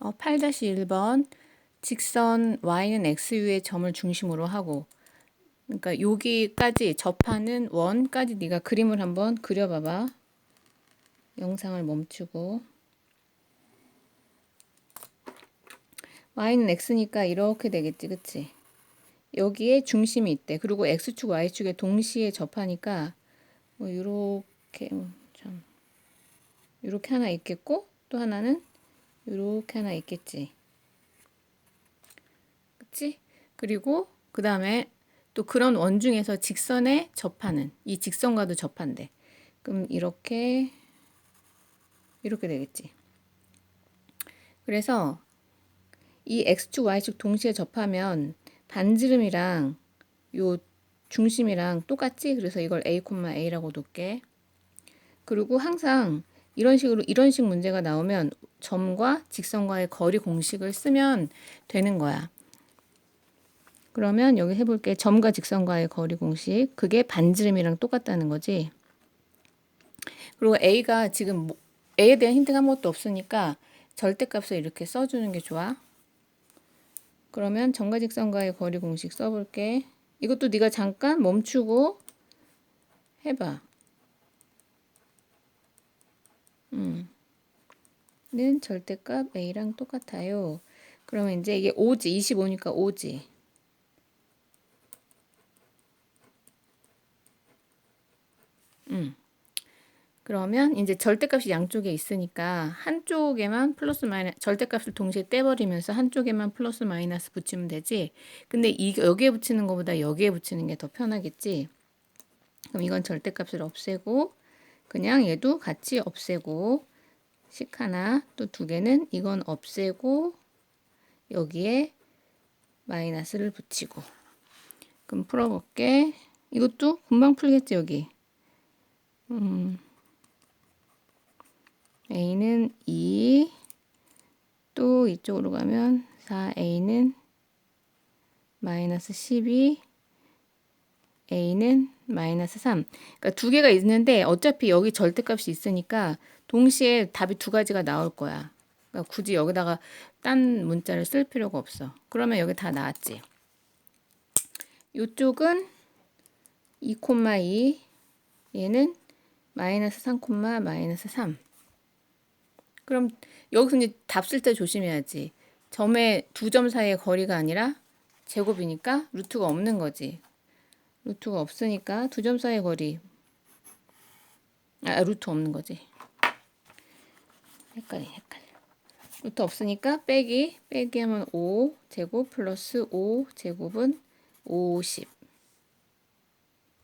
어, 8-1번 직선 y는 x유의 점을 중심으로 하고 그러니까 여기까지 접하는 원까지 네가 그림을 한번 그려봐봐. 영상을 멈추고 y는 x니까 이렇게 되겠지, 그치? 여기에 중심이 있대. 그리고 x축, y축에 동시에 접하니까 뭐 요렇게 음, 참 요렇게 하나 있겠고 또 하나는 요렇게 하나 있겠지. 그치? 그리고 그 다음에 또 그런 원 중에서 직선에 접하는 이 직선과도 접한대. 그럼 이렇게 이렇게 되겠지. 그래서 이 x축, y축 동시에 접하면 반지름이랑 요 중심이랑 똑같지? 그래서 이걸 a, a라고 놓게. 그리고 항상 이런 식으로 이런 식 문제가 나오면 점과 직선과의 거리 공식을 쓰면 되는 거야. 그러면 여기 해볼게. 점과 직선과의 거리 공식. 그게 반지름이랑 똑같다는 거지. 그리고 A가 지금 뭐, A에 대한 힌트가 아무것도 없으니까 절대값을 이렇게 써주는 게 좋아. 그러면 점과 직선과의 거리 공식 써볼게. 이것도 네가 잠깐 멈추고 해봐. 음. 는 절대값 A랑 똑같아요. 그러면 이제 이게 5지. 25니까 5지. 음. 그러면 이제 절대값이 양쪽에 있으니까 한쪽에만 플러스 마이너스 절대값을 동시에 떼버리면서 한쪽에만 플러스 마이너스 붙이면 되지. 근데 이 여기에 붙이는 것보다 여기에 붙이는 게 더 편하겠지. 그럼 이건 절대값을 없애고 그냥 얘도 같이 없애고 식 하나 또 두 개는 이건 없애고 여기에 마이너스를 붙이고 그럼 풀어볼게. 이것도 금방 풀겠지 여기. 음. a는 2, 또 이쪽으로 가면 4a는 마이너스 12, a는 마이너스 3. 그러니까 두 개가 있는데 어차피 여기 절대값이 있으니까 동시에 답이 두 가지가 나올 거야. 그러니까 굳이 여기다가 딴 문자를 쓸 필요가 없어. 그러면 여기 다 나왔지. 이쪽은 2,2 얘는 마이너스 3, 마이너스 3. 그럼 여기서 이제 답 쓸 때 조심해야지. 점의 두 점 사이의 거리가 아니라 제곱이니까 루트가 없는 거지. 루트가 없으니까 두 점 사이의 거리. 아, 루트 없는 거지. 헷갈려, 헷갈려. 루트 없으니까 빼기, 빼기 하면 5 제곱 플러스 5 제곱은 50.